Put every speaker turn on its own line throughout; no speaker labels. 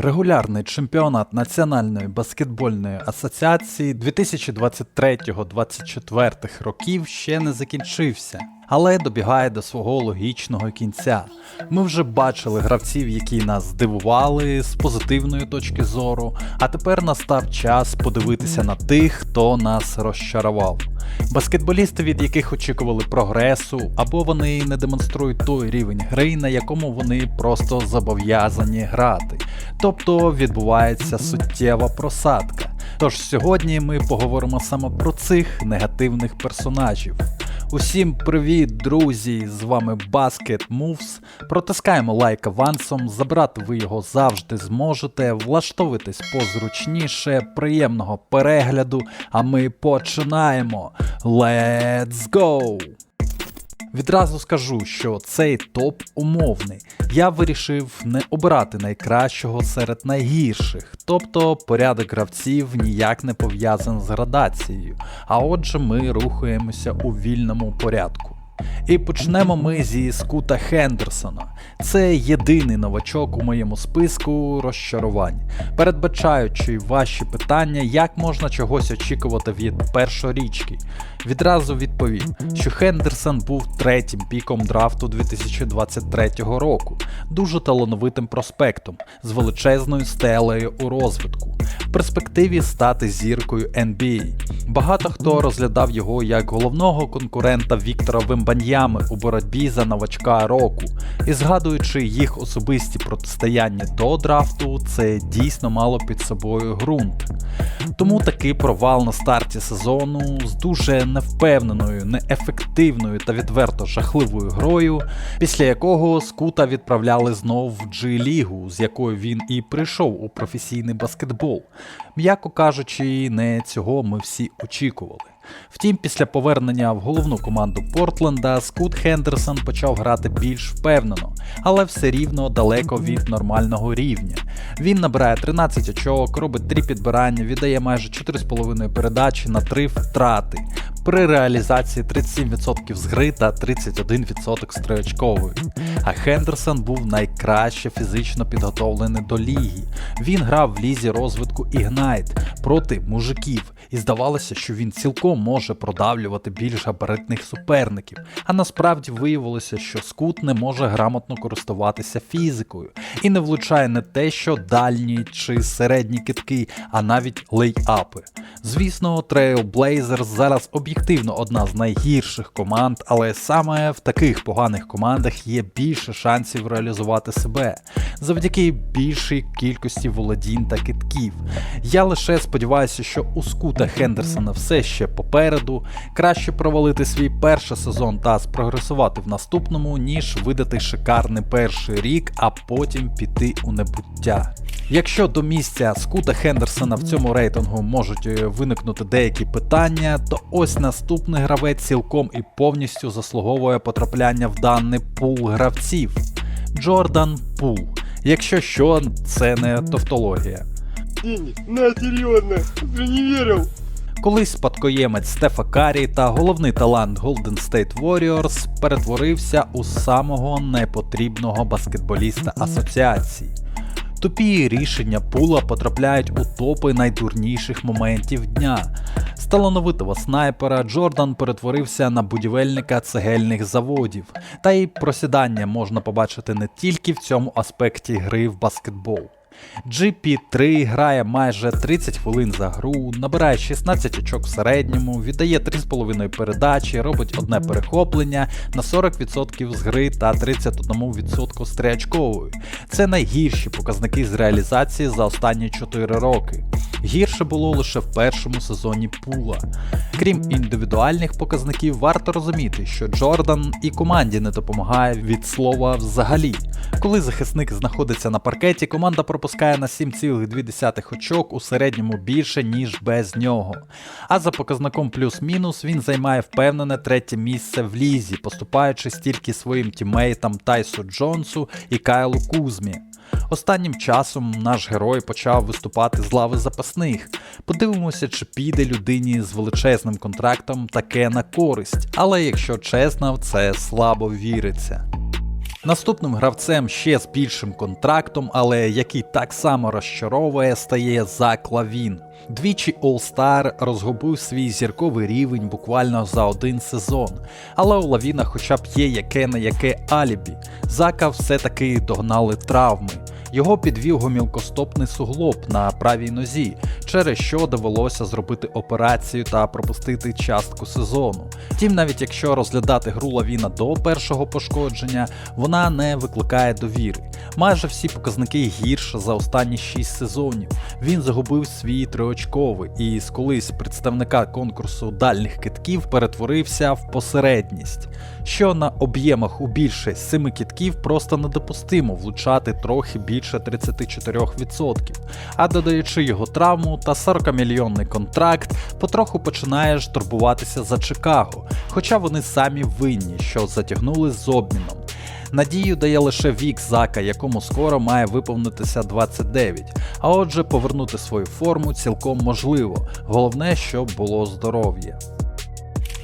Регулярний чемпіонат Національної баскетбольної асоціації 2023-2024 років ще не закінчився, але добігає до свого логічного кінця. Ми вже бачили гравців, які нас здивували з позитивної точки зору, а тепер настав час подивитися на тих, хто нас розчарував. Баскетболісти, від яких очікували прогресу, або вони не демонструють той рівень гри, на якому вони просто зобов'язані грати. Тобто відбувається суттєва просадка. Тож сьогодні ми поговоримо саме про цих негативних персонажів. Усім привіт, друзі! З вами Basket Moves. Протискаємо лайк авансом, забрати ви його завжди зможете, влаштовуйтесь позручніше, приємного перегляду, а ми починаємо. Let's go! Відразу скажу, що цей топ умовний. Я вирішив не обирати найкращого серед найгірших, тобто порядок гравців ніяк не пов'язаний з градацією. А отже, ми рухаємося у вільному порядку. І почнемо ми зі Скута Хендерсона. Це єдиний новачок у моєму списку розчарувань. Передбачаючи ваші питання, як можна чогось очікувати від першорічки, відразу відповім, що Хендерсон був третім піком драфту 2023 року, дуже талановитим проспектом з величезною стелею у розвитку, в перспективі стати зіркою NBA. Багато хто розглядав його як головного конкурента Віктора Вембаньями у боротьбі за новачка року, і згадуючи їх особисті протистояння до драфту, це дійсно мало під собою ґрунт. Тому такий провал на старті сезону з дуже невпевненою, неефективною та відверто жахливою грою, після якого скута відправляли знов в G-лігу, з якою він і прийшов у професійний баскетбол. М'яко кажучи, не цього ми всі очікували. Втім, після повернення в головну команду Портленда Скут Хендерсон почав грати більш впевнено, але все рівно далеко від нормального рівня. Він набирає 13 очок, робить 3 підбирання, віддає майже 4,5 передачі на 3 втрати. При реалізації 37% з гри та 31% з. А Хендерсон був найкраще фізично підготовлений до ліги. Він грав в лізі розвитку Ignite проти мужиків, і здавалося, що він цілком може продавлювати більш габаритних суперників. А насправді виявилося, що скут не може грамотно користуватися фізикою і не влучає не те, що дальні чи середні китки, а навіть лейапи. Звісно, Trail Blazers зараз об'єктивно одна з найгірших команд, але саме в таких поганих командах є більше шансів реалізувати себе завдяки більшій кількості володінь та китків. Я лише сподіваюся, що у Скута Хендерсона все ще попереду, краще провалити свій перший сезон та спрогресувати в наступному, ніж видати шикарний перший рік, а потім піти у небуття. Якщо до місця Скута Хендерсона в цьому рейтингу можуть е, виникнути деякі питання, то ось наступний гравець цілком і повністю заслуговує потрапляння в даний пул гравців. Джордан Пул. Якщо що, це не тавтологія.
Не.
Колись спадкоємець Стефа Карі та головний талант Golden State Warriors перетворився у самого непотрібного баскетболіста асоціації. Тупі рішення пула потрапляють у топи найдурніших моментів дня. Талановитого снайпера Джордан перетворився на будівельника цегельних заводів, та й просідання можна побачити не тільки в цьому аспекті гри в баскетбол. GP3 грає майже 30 хвилин за гру, набирає 16 очок в середньому, віддає 3,5 передачі, робить одне перехоплення на 40% з гри та 31% з триочкової. Це найгірші показники з реалізації за останні 4 роки. Гірше було лише в першому сезоні пула. Крім індивідуальних показників, варто розуміти, що Джордан і команді не допомагає від слова взагалі. Коли захисник знаходиться на паркеті, команда пропускає на 7,2 очок у середньому більше, ніж без нього. А за показником плюс-мінус він займає впевнене третє місце в лізі, поступаючи стільки своїм тіммейтам Тайсу Джонсу і Кайлу Кузмі. Останнім часом наш герой почав виступати з лави запасних. Подивимося, чи піде людині з величезним контрактом таке на користь, але якщо чесно, в це слабо віриться. Наступним гравцем ще з більшим контрактом, але який так само розчаровує, стає Зак Лавін. Двічі All-Star розгубив свій зірковий рівень буквально за один сезон. Але у Лавіна хоча б є яке не яке алібі. Зака все-таки догнали травми. Його підвів гомілкостопний суглоб на правій нозі, через що довелося зробити операцію та пропустити частку сезону. Втім, навіть якщо розглядати гру Лавіна до першого пошкодження, вона не викликає довіри. Майже всі показники гірше за останні 6 сезонів. Він загубив свій триочковий і з колись представника конкурсу дальніх китків перетворився в посередність, що на об'ємах у більше 7 китків просто недопустимо влучати трохи більше 34%. А додаючи його травму та 40-мільйонний контракт, потроху починаєш турбуватися за Чикаго, хоча вони самі винні, що затягнули з обміном. Надію дає лише вік Зака, якому скоро має виповнитися 29. А отже, повернути свою форму цілком можливо. Головне, щоб було здоров'я.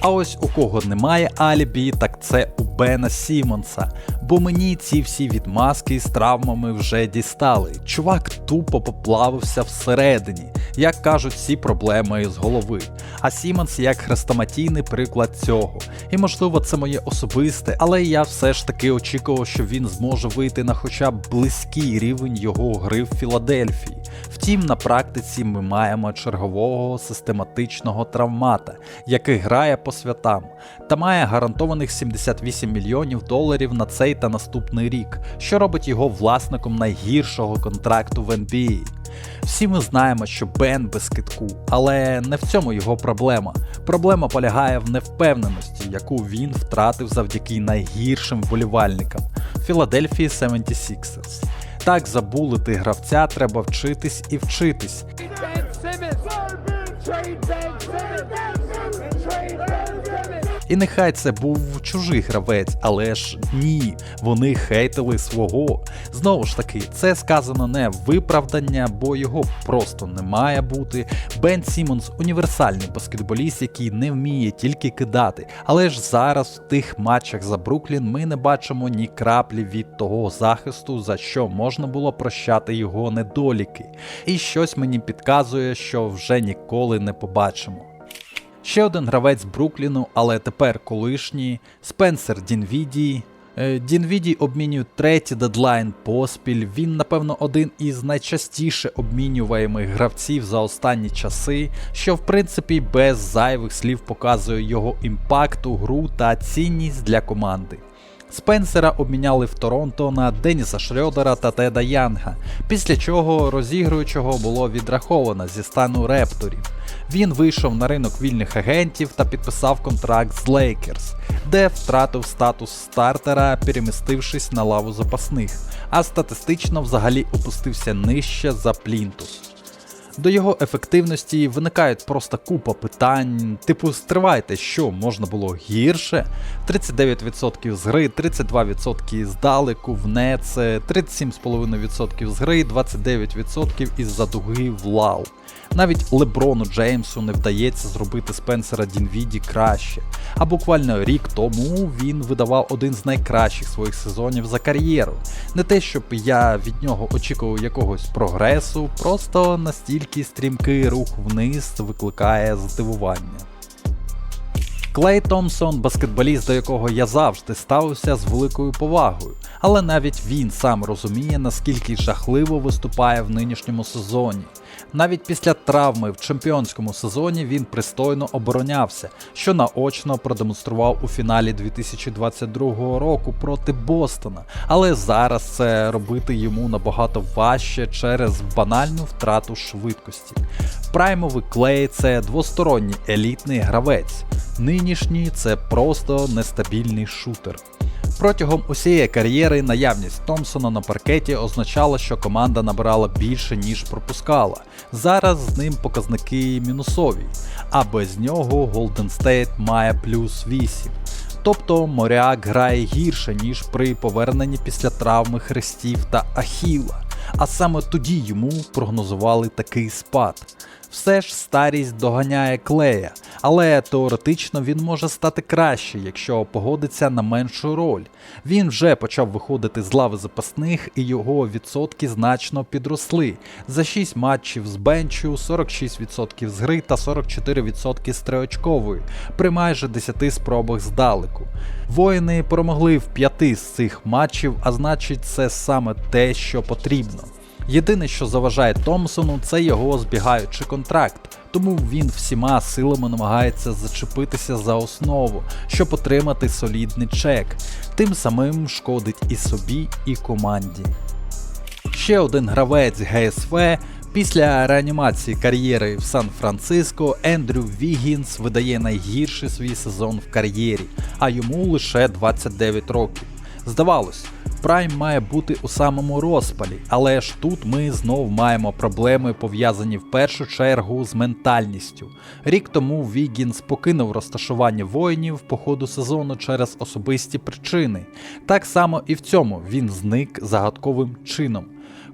А ось у кого немає алібі, так це у Бена Сімонса. Бо мені ці всі відмазки з травмами вже дістали. Чувак тупо поплавився всередині, як кажуть, всі проблеми з голови. А Сімонс як хрестоматійний приклад цього. І можливо це моє особисте, але я все ж таки очікував, що він зможе вийти на хоча б близький рівень його гри в Філадельфії. Втім, на практиці ми маємо чергового систематичного травмата, який грає по святам, та має гарантованих 78 мільйонів доларів на цей та наступний рік, що робить його власником найгіршого контракту в NBA. Всі ми знаємо, що Бен без китку, але не в цьому його проблема. Проблема полягає в невпевненості, яку він втратив завдяки найгіршим вболівальникам Філадельфії 76ers. Так забулити гравця треба вчитись і вчитись. І нехай це був чужий гравець, але ж ні, вони хейтили свого. Знову ж таки, це сказано не виправдання, бо його просто не має бути. Бен Сімонс універсальний баскетболіст, який не вміє тільки кидати. Але ж зараз в тих матчах за Бруклін ми не бачимо ні краплі від того захисту, за що можна було прощати його недоліки. І щось мені підказує, що вже ніколи не побачимо. Ще один гравець Брукліну, але тепер колишній Спенсер Дінвіді. Е, Дінвіді обмінює третій дедлайн поспіль. Він, напевно, один із найчастіше обмінюваємих гравців за останні часи, що в принципі без зайвих слів показує його імпакт у гру та цінність для команди. Спенсера обміняли в Торонто на Деніса Шрёдера та Теда Янга, після чого розігруючого було відраховано зі стану репторів. Він вийшов на ринок вільних агентів та підписав контракт з Лейкерс, де втратив статус стартера, перемістившись на лаву запасних, а статистично взагалі опустився нижче за Плінтус. До його ефективності виникають просто купа питань, типу стривайте, що можна було гірше. 39% з гри, 32% здалеку в нece, 37,5% з гри, 29% із-за дуги в лау. Навіть Леброну Джеймсу не вдається зробити Спенсера Дінвіді краще. А буквально рік тому він видавав один з найкращих своїх сезонів за кар'єру. Не те, щоб я від нього очікував якогось прогресу, просто настільки стрімкий рух вниз викликає здивування. Клей Томпсон, баскетболіст, до якого я завжди ставився з великою повагою, але навіть він сам розуміє, наскільки жахливо виступає в нинішньому сезоні. Навіть після травми в чемпіонському сезоні він пристойно оборонявся, що наочно продемонстрував у фіналі 2022 року проти Бостона. Але зараз це робити йому набагато важче через банальну втрату швидкості. Праймовий клей це двосторонній елітний гравець. Нинішній це просто нестабільний шутер. Протягом усієї кар'єри наявність Томпсона на паркеті означала, що команда набирала більше, ніж пропускала. Зараз з ним показники мінусові, а без нього Golden State має плюс 8. Тобто моряк грає гірше, ніж при поверненні після травми хрестів та Ахіла. А саме тоді йому прогнозували такий спад. Все ж старість доганяє клея, але теоретично він може стати краще, якщо погодиться на меншу роль. Він вже почав виходити з лави запасних і його відсотки значно підросли. За 6 матчів з бенчу, 46% з гри та 44% з триочкової, при майже 10 спробах здалеку. Воїни перемогли в п'яти з цих матчів, а значить це саме те, що потрібно. Єдине, що заважає Томпсону, це його збігаючий контракт, тому він всіма силами намагається зачепитися за основу, щоб отримати солідний чек. Тим самим шкодить і собі, і команді. Ще один гравець ГСВ після реанімації кар'єри в Сан-Франциско Ендрю Вігінс видає найгірший свій сезон в кар'єрі, а йому лише 29 років. Здавалось, Прайм має бути у самому розпалі, але ж тут ми знов маємо проблеми, пов'язані в першу чергу з ментальністю. Рік тому Вігінс покинув розташування воїнів по ходу сезону через особисті причини. Так само і в цьому він зник загадковим чином.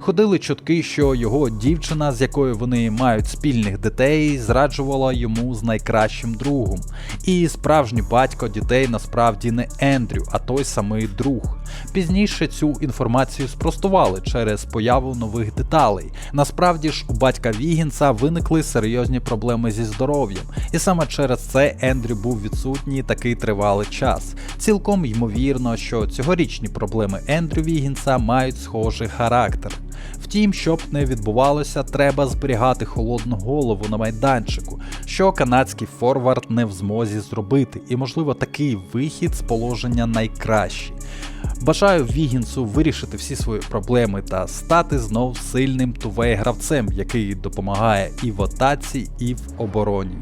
Ходили чутки, що його дівчина, з якою вони мають спільних дітей, зраджувала йому з найкращим другом. І справжній батько дітей насправді не Ендрю, а той самий друг. Пізніше цю інформацію спростували через появу нових деталей. Насправді ж у батька Вігінса виникли серйозні проблеми зі здоров'ям, і саме через це Ендрю був відсутній такий тривалий час. Цілком ймовірно, що цьогорічні проблеми Ендрю Вігінса мають схожий характер. Втім, щоб не відбувалося, треба зберігати холодну голову на майданчику, що канадський форвард не в змозі зробити, і можливо такий вихід з положення найкращий. Бажаю Вігінсу вирішити всі свої проблеми та стати знов сильним тувей гравцем, який допомагає і в атаці, і в обороні.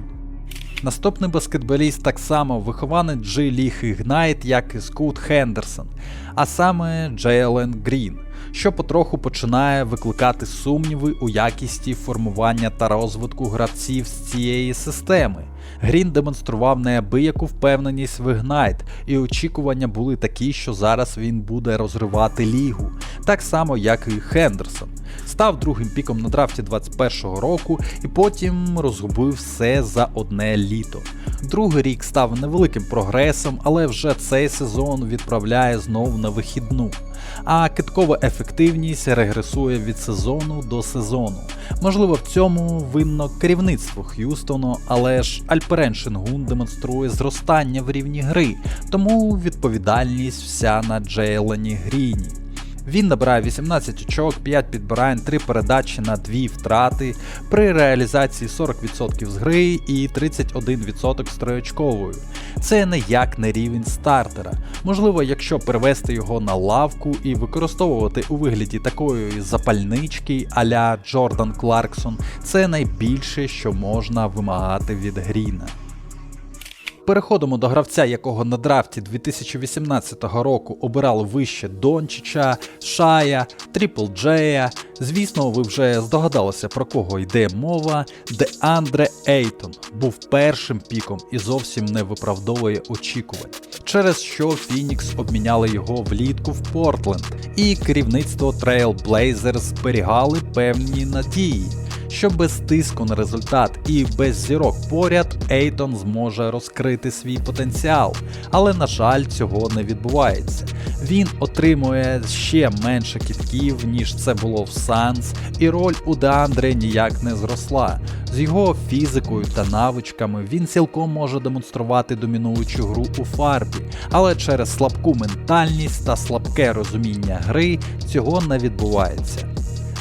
Наступний баскетболіст так само вихованець G League Ignite, як і Скут Хендерсон, а саме Джейлен Грін, що потроху починає викликати сумніви у якісті формування та розвитку гравців з цієї системи. Грін демонстрував неабияку впевненість в Ignite, і очікування були такі, що зараз він буде розривати лігу, так само як і Хендерсон. Став другим піком на драфті 21-го року і потім розгубив все за одне літо. Другий рік став невеликим прогресом, але вже цей сезон відправляє знов на вихідну. А киткова ефективність регресує від сезону до сезону. Можливо, в цьому винно керівництво Х'юстону, але ж Альперен Шенгун демонструє зростання в рівні гри, тому відповідальність вся на Джейлені Гріні. Він набирає 18 очок, 5 підбирань, 3 передачі на 2 втрати, при реалізації 40% з гри і 31% з триочковою. Це ніяк не рівень стартера. Можливо, якщо перевести його на лавку і використовувати у вигляді такої запальнички а-ля Джордан Кларксон, це найбільше, що можна вимагати від Гріна. Переходимо до гравця, якого на драфті 2018 року обирали вище Дончича, Шая, Тріпл Джея. Звісно, ви вже здогадалися про кого йде мова. Де Андре Ейтон був першим піком і зовсім не виправдовує очікувань, через що Фінікс обміняли його влітку в Портленд, і керівництво Trail Blazers зберігали певні надії що без тиску на результат і без зірок поряд Ейтон зможе розкрити свій потенціал, але на жаль, цього не відбувається. Він отримує ще менше кітків, ніж це було в Санс, і роль у Деандре ніяк не зросла. З його фізикою та навичками він цілком може демонструвати домінуючу гру у фарбі, але через слабку ментальність та слабке розуміння гри цього не відбувається.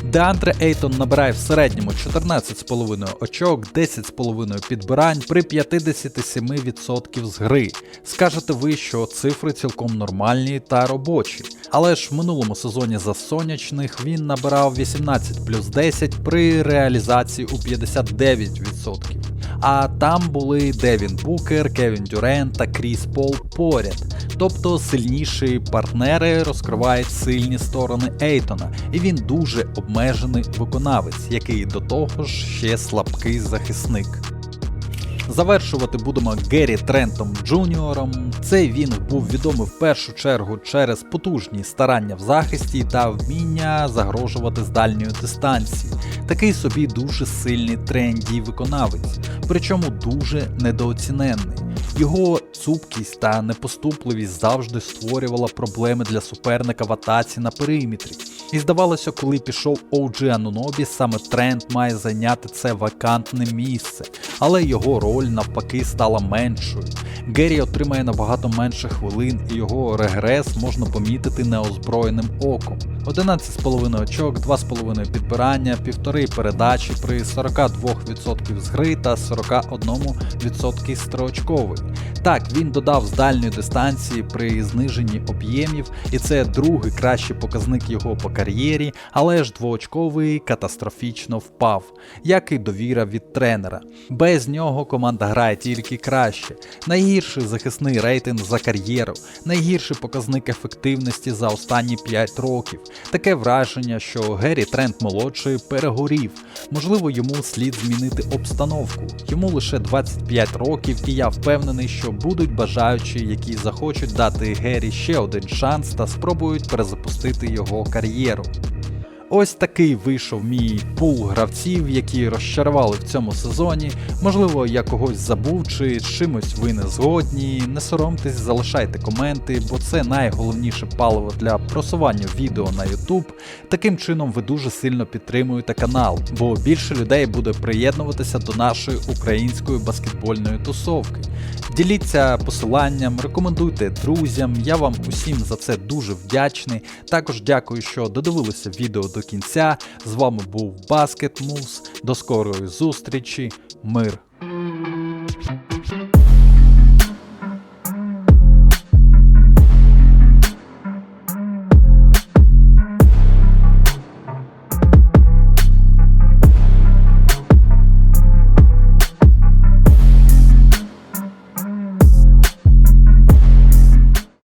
Деандре Ейтон набирає в середньому 14,5 очок, 10,5 підбирань при 57% з гри. Скажете ви, що цифри цілком нормальні та робочі. Але ж в минулому сезоні за сонячних він набирав 18 плюс 10 при реалізації у 59%. А там були Девін Букер, Кевін Дюрен та Кріс Пол поряд. Тобто сильніші партнери розкривають сильні сторони Ейтона, і він дуже обмежений виконавець, який до того ж ще слабкий захисник. Завершувати будемо Геррі Трентом Джуніором. Цей він був відомий в першу чергу через потужні старання в захисті та вміння загрожувати з дальньої дистанції. Такий собі дуже сильний тренді виконавець, причому дуже недооціненний. Його цупкість та непоступливість завжди створювала проблеми для суперника в атаці на периметрі. І здавалося, коли пішов OG Анунобі, саме Трент має зайняти це вакантне місце, але його роль навпаки стала меншою. Геррі отримає набагато менше хвилин, і його регрес можна помітити неозброєним оком. 11,5 очок, 2,5 підбирання, 1,5 передачі при 42% з гри та 41% строочковий. Так, він додав з дальньої дистанції при зниженні об'ємів, і це другий кращий показник його по кар'єрі, але ж двоочковий катастрофічно впав, як і довіра від тренера. Без нього команда грає тільки краще. Найгірший захисний рейтинг за кар'єру, найгірший показник ефективності за останні 5 років. Таке враження, що Геррі Трент молодший перегорів. Можливо, йому слід змінити обстановку. Йому лише 25 років, і я впевнений, що будуть бажаючі, які захочуть дати Геррі ще один шанс та спробують перезапустити його кар'єру. financiero. Ось такий вийшов мій пул гравців, які розчарували в цьому сезоні. Можливо, я когось забув чи чимось ви не згодні. Не соромтесь, залишайте коменти, бо це найголовніше паливо для просування відео на YouTube. Таким чином ви дуже сильно підтримуєте канал, бо більше людей буде приєднуватися до нашої української баскетбольної тусовки. Діліться посиланням, рекомендуйте друзям. Я вам усім за це дуже вдячний. Також дякую, що додивилися відео до кінця. З вами був Basket Moves. До скорої зустрічі. Мир.